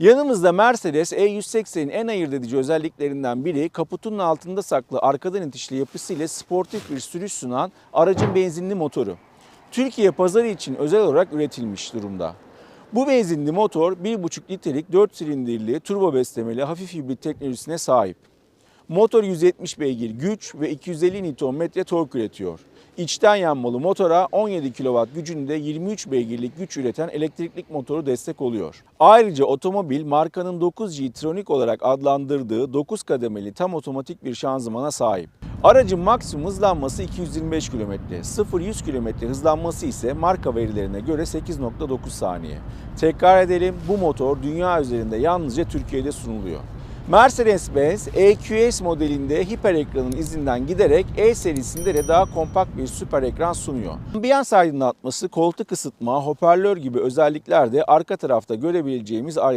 Yanımızda Mercedes E180'in en ayırt edici özelliklerinden biri kaputunun altında saklı arkadan itişli yapısıyla sportif bir sürüş sunan aracın benzinli motoru. Türkiye pazarı için özel olarak üretilmiş durumda. Bu benzinli motor 1,5 litrelik 4 silindirli turbo beslemeli hafif hibrit teknolojisine sahip. Motor 170 beygir güç ve 250 Nm tork üretiyor. İçten yanmalı motora 17 kW gücünde 23 beygirlik güç üreten elektriklik motoru destek oluyor. Ayrıca otomobil markanın 9G Tronic olarak adlandırdığı 9 kademeli tam otomatik bir şanzımana sahip. Aracın maksimum hızlanması 225 km, 0-100 km hızlanması ise marka verilerine göre 8.9 saniye. Tekrar edelim bu motor dünya üzerinde yalnızca Türkiye'de sunuluyor. Mercedes-Benz EQS modelinde hiper ekranın izinden giderek E serisinde de daha kompakt bir süper ekran sunuyor. Ambiyans aydınlatması, koltuk ısıtma, hoparlör gibi özellikler de arka tarafta görebileceğimiz ayrıntılar.